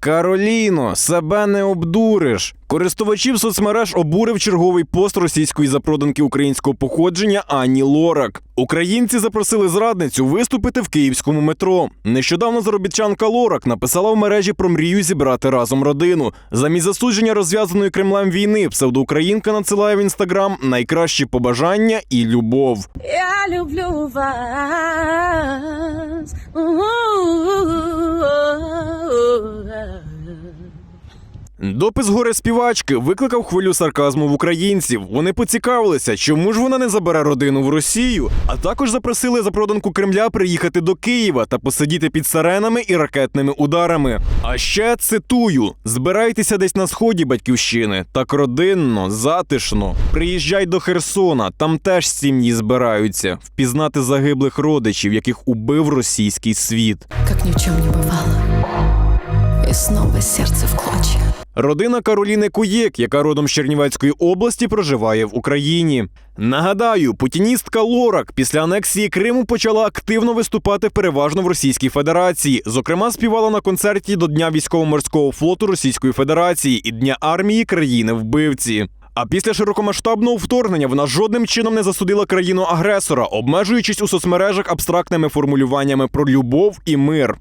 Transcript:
Кароліно, себе не обдуриш. Користувачів соцмереж обурив черговий пост російської запроданки українського походження Ані Лорак. Українці запросили зрадницю виступити в київському метро. Нещодавно заробітчанка Лорак написала в мережі про мрію зібрати разом родину. Замість засудження розв'язаної Кремлем війни псевдоукраїнка надсилає в інстаграм найкращі побажання і любов. Я люблю вас. Допис горе співачки викликав хвилю сарказму в українців. Вони поцікавилися, чому ж вона не забере родину в Росію, а також запросили запроданку Кремля приїхати до Києва та посидіти під саренами і ракетними ударами. А ще цитую: збирайтеся десь на сході батьківщини, так родинно, затишно. Приїжджай до Херсона, там теж сім'ї збираються, впізнати загиблих родичів, яких убив російський світ. как ни в чем не бывало. И снова сердце в клочья. Родина Кароліни Куєк, яка родом з Чернівецької області, проживає в Україні. Нагадаю, путіністка Лорак після анексії Криму почала активно виступати переважно в Російській Федерації. Зокрема, співала на концерті до Дня військово-морського флоту Російської Федерації і Дня армії країни-вбивці. А після широкомасштабного вторгнення вона жодним чином не засудила країну агресора, обмежуючись у соцмережах абстрактними формулюваннями про любов і мир.